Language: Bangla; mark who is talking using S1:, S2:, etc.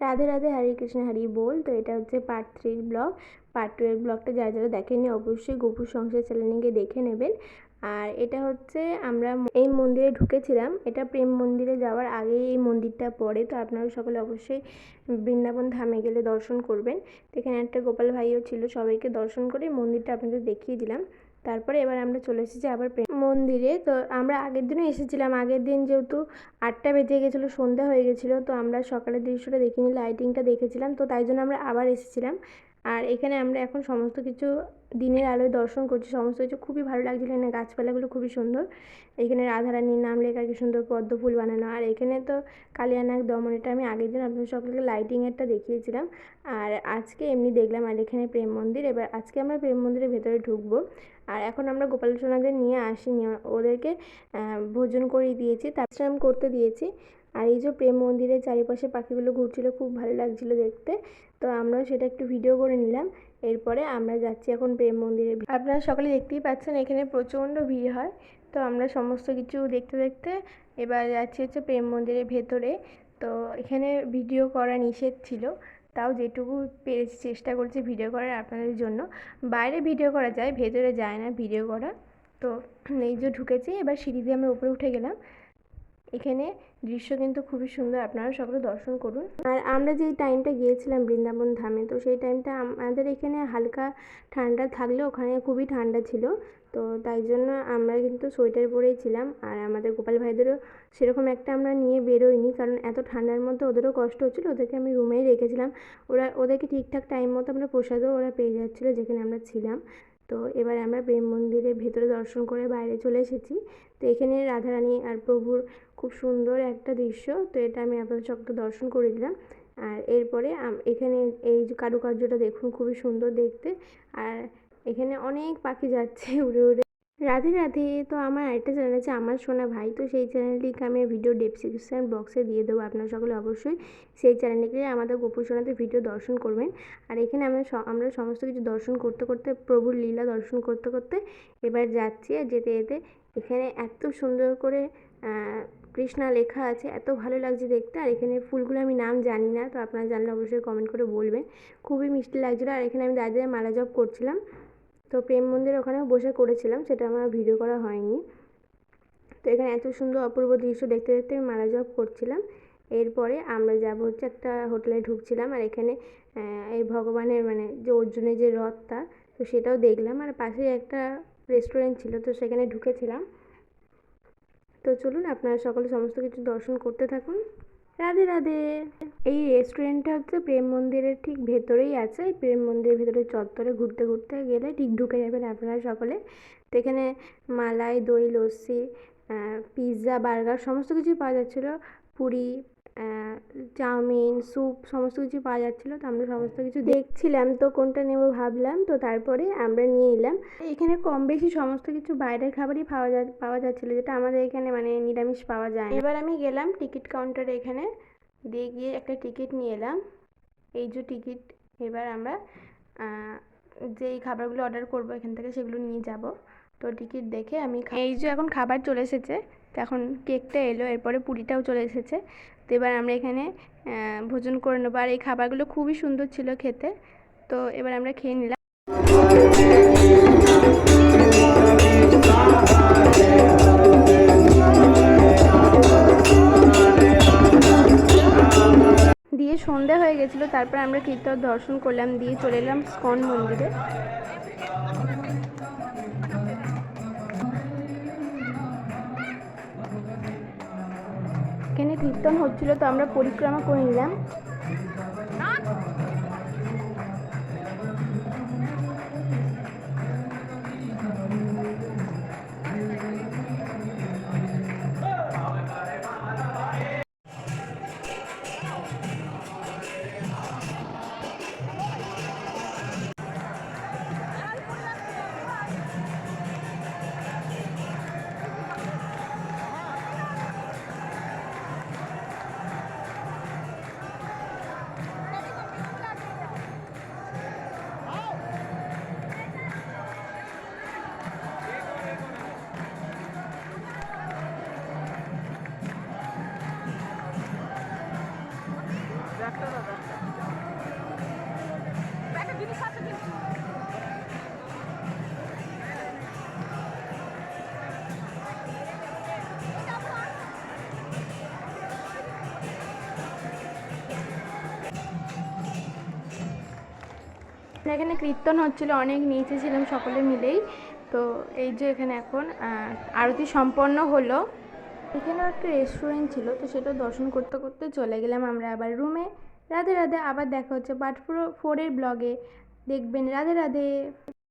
S1: রাধে রাধে হরে কৃষ্ণ, হরি বল। তো এটা হচ্ছে পার্ট থ্রির ব্লগ পার্ট টু এর ব্লগটা যারা যারা দেখেননি, অবশ্যই গোপুর সংসার চ্যানেলে গিয়ে দেখে নেবেন। আর এটা হচ্ছে আমরা এই মন্দিরে ঢুকেছিলাম। এটা প্রেম মন্দিরে যাওয়ার আগেই এই মন্দিরটা পড়ে। তো আপনারা সকলে অবশ্যই বৃন্দাবন ধামে গেলে দর্শন করবেন। এখানে একটা গোপাল ভাইও ছিল, সবাইকে দর্শন করে মন্দিরটা আপনাদের দেখিয়ে দিলাম। তারপরে এবার আমরা চলে এসেছি আবার মন্দিরে। তো আমরা আগের দিনও এসেছিলাম। আগের দিন যেহেতু আটটা বেজে গেছিল সন্ধ্যা হয়ে গেছিল, তো আমরা সকালের দৃশ্যটা দেখিনি লাইটিংটা দেখেছিলাম, তো তাই জন্য আমরা আবার এসেছিলাম। আর এখানে আমরা এখন সমস্ত কিছু দিনের আলোয় দর্শন করছি। সমস্ত কিছু খুবই ভালো লাগছিল। এখানে গাছপালাগুলো খুবই সুন্দর। এখানে রাধারানীর নাম লেখা কি সুন্দর পদ্ম ফুল বানানো। আর এখানে তো কালিয়ানাগ দমন, এটা আমি আগের দিন আপনাদের সকলকে লাইটিংয়েরটা দেখিয়েছিলাম। আর আজকে এমনি দেখলাম, আর এখানে প্রেম মন্দির। এবার আজকে আমরা প্রেম মন্দিরের ভেতরে ঢুকবো। আর এখন আমরা গোপাল সোনাদের নিয়ে আসিনি। ওদেরকে ভোজন করিয়ে দিয়েছি তাছাড়া করতে দিয়েছি। আর এই যে প্রেম মন্দিরের চারিপাশে পাখিগুলো ঘুরছিল, খুব ভালো লাগছিল দেখতে। তো আমরাও সেটা একটু ভিডিও করে নিলাম। এরপরে আমরা যাচ্ছি এখন প্রেম মন্দিরে আপনারা সকালে দেখতেই পাচ্ছেন এখানে প্রচণ্ড ভিড় হয়। তো আমরা সমস্ত কিছু দেখতে দেখতে এবার যাচ্ছি হচ্ছে প্রেম মন্দিরের ভেতরে। তো এখানে ভিডিও করা নিষেধ ছিল। তাও যেটুকু পেরেছি চেষ্টা করছি ভিডিও করার আপনাদের জন্য। বাইরে ভিডিও করা যায়, ভেতরে যায় না ভিডিও করা। তো এই যে ঢুকেছি, এবার সিঁড়ি দিয়ে আমরা উপরে উঠে গেলাম। এখানে দৃশ্য কিন্তু খুবই সুন্দর, আপনারা সকলে দর্শন করুন। আর আমরা যেই টাইমটা গিয়েছিলাম বৃন্দাবন ধামে, তো সেই টাইমটা আমাদের এখানে হালকা ঠান্ডা থাকলেও ওখানে খুবই ঠান্ডা ছিল। তো তাই জন্য আমরা কিন্তু সোয়েটার পরেই ছিলাম, আর আমাদের গোপাল ভাইদেরও সেরকম একটা আমরা নিয়ে বেরোইনি, কারণ এত ঠান্ডার মধ্যে ওদেরও কষ্ট হচ্ছিল, ওদেরকে আমি রুমেই রেখেছিলাম। ওরা, ওদেরকে ঠিকঠাক টাইম মতো আমরা প্রসাদও ওরা পেয়ে যাচ্ছিল যেখানে আমরা ছিলাম। তো এবার আমরা প্রেম মন্দিরের ভেতরে দর্শন করে বাইরে চলে এসেছি। তো এখানে রাধারানী আর প্রভুর খুব সুন্দর একটা দৃশ্য। তো এটা আমি আপনাদের সকলকে দর্শন করে দিলাম। আর এরপরে এখানে এই যে কারুকার্যটা দেখুন, খুবই সুন্দর দেখতে। আর এখানে অনেক পাখি যাচ্ছে, উড়ে উড়ে। রাধে রাধে। তো আমার আরেকটা চ্যানেল আছে, আমার সোনা ভাই। তো সেই চ্যানেলটিকে আমি ভিডিও ডেসক্রিপশান বক্সে দিয়ে দেবো আপনারা সকলে অবশ্যই। সেই চ্যানেলটিকে আমাদের গোপুর সোনাতে ভিডিও দর্শন করবেন। আর এখানে আমরা আমরা সমস্ত কিছু দর্শন করতে করতে, প্রভুর লীলা দর্শন করতে করতে এবার যাচ্ছি আর যেতে যেতে এখানে এত সুন্দর করে কৃষ্ণা লেখা আছে, এত ভালো লাগছে দেখতে। আর এখানে ফুলগুলো আমি নাম জানি না, তো আপনারা জানলে অবশ্যই কমেন্ট করে বলবেন। খুবই মিষ্টি লাগছিল। আর এখানে আমি দাঁড়িয়ে মালা জপ করছিলাম। তো প্রেম মন্দির ওখানেও বসে করেছিলাম, সেটা আমার ভিডিও করা হয়নি। তো এখানে এত সুন্দর অপূর্ব দৃশ্য দেখতে দেখতে আমি মালা জপ করছিলাম। এরপরে আমরা যাব হচ্ছে একটা হোটেলে ঢুকছিলাম, আর এখানে এই ভগবানের মানে যে অর্জুনের যে রথটা, তো সেটাও দেখলাম। আর পাশে একটা রেস্টুরেন্ট ছিল, তো সেখানে ঢুকেছিলাম। তো চলুন আপনারা সকলে সমস্ত কিছু দর্শন করতে থাকুন। রাধে রাধে। এই রেস্টুরেন্টটা হচ্ছে প্রেম মন্দিরের ঠিক ভেতরেই আছে। এই প্রেম মন্দিরের ভেতরে চত্বরে ঘুরতে ঘুরতে গেলে ঠিক ঢুকে যাবেন আপনারা সকলে। তো এখানে মালাই, দই, লস্যি পিৎজা বার্গার সমস্ত কিছুই পাওয়া যাচ্ছিল। পুরি চাউমিন, স্যুপ, সমস্ত কিছু পাওয়া যাচ্ছিল, তো আমরা সমস্ত কিছু দেখছিলাম, তো কোনটা নেব ভাবলাম, তো তারপরে আমরা নিয়ে নিলাম এখানে কম বেশি সমস্ত কিছু বাইরের খাবারই পাওয়া যা, পাওয়া যাচ্ছিল, যেটা আমাদের এখানে মানে নিরামিষ পাওয়া যায় এবার আমি গেলাম টিকিট কাউন্টারে এখানে, দিয়ে গিয়ে একটা টিকিট নিয়ে এলাম। এই যে টিকিট, এবার আমরা যেই খাবারগুলো অর্ডার করব এখান থেকে সেগুলো নিয়ে যাব। তো টিকিট দেখে আমি এই যে এখন খাবার চলে এসেছে তো এখন কেকটা এলো, এরপরে পুরিটাও চলে এসেছে। তো এবার আমরা এখানে ভোজন করে নেব। আর এই খাবারগুলো খুবই সুন্দর ছিল খেতে। তো এবার আমরা খেয়ে নিলাম। দিয়ে সন্ধ্যা হয়ে গেছিল, তারপর আমরা কীর্তন দর্শন করলাম। দিয়ে চলে এলাম স্কন মন্দিরে। এখানে কীর্তন হচ্ছিল তো আমরা পরিক্রমা করে নিলাম। এখানে কীর্তন হচ্ছিল, অনেক নিচে ছিলাম সকলে মিলেই। তো এই যে এখানে এখন আরতি সম্পন্ন হলো। এখানেও একটা রেস্টুরেন্ট ছিল, তো সেটা দর্শন করতে করতে চলে গেলাম আমরা আবার রুমে রাধে রাধে, আবার দেখা হচ্ছে পার্ট ফোরের ব্লগে দেখবেন, রাধে রাধে।